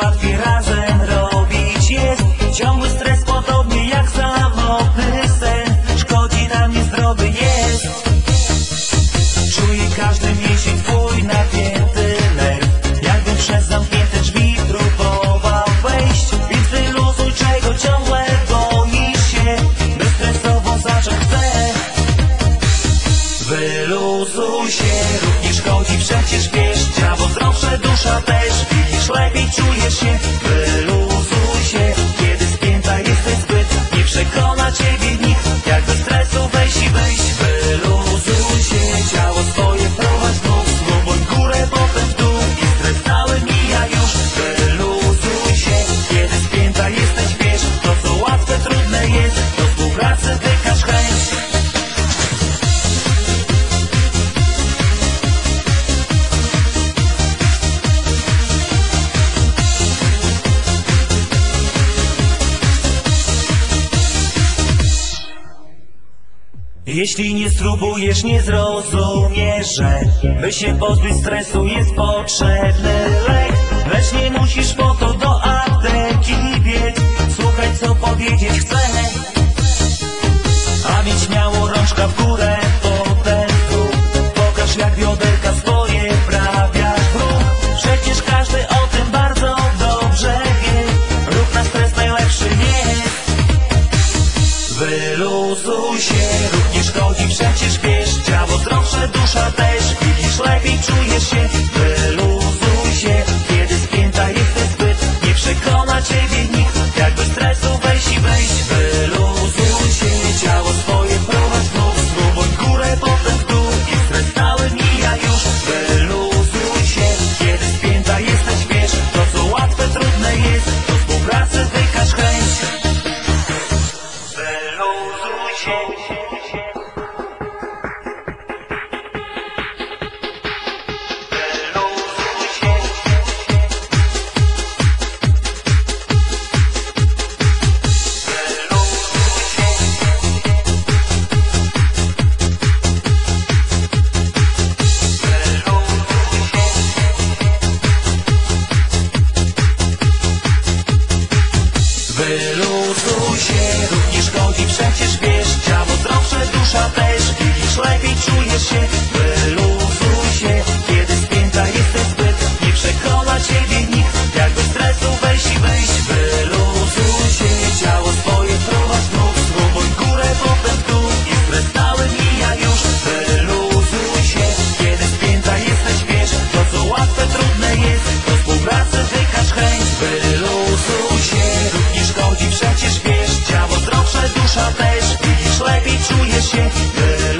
a tierras Wyluzuj się, ruch nie szkodzi, przecież wiesz Ciało zdrowsze, dusza też, widzisz, lepiej czujesz się Jeśli nie spróbujesz, nie zrozumiesz, że by się pozbyć stresu jest potrzebny lek. Lecz nie musisz po to do apteki biec. Słuchaj, co powiedzieć chcę. A mieć śmiało rączka w górę, dół. Pokaż jak bioderka swoje prawiasz w ruch. Przecież każdy o tym bardzo dobrze wie. Ruch na stres najlepszy jest. Wyluzuj się, nie szkodzi, przecież wiesz. Ciało zdrowsze, dusza też, widzisz, lepiej czujesz się. Wyluzuj się, kiedy spięta jesteś zbyt Nie przekona ciebie nikt, jak bez stresu wejść i wejść Wyluzuj się, ciało swoje prowadź znów Spróbuj górę, potem w dół. I stres cały mija już. Wyluzuj się, kiedy spięta jesteś, wiesz To co łatwe, trudne jest, do współpracy wykaż chęć. Wyluzuj się. Wyluzuj Wyluzuj się, ruch nie szkodzi, przecież wiesz Ciało zdrowsze, dusza też. Widzisz, lepiej czujesz się 鲜红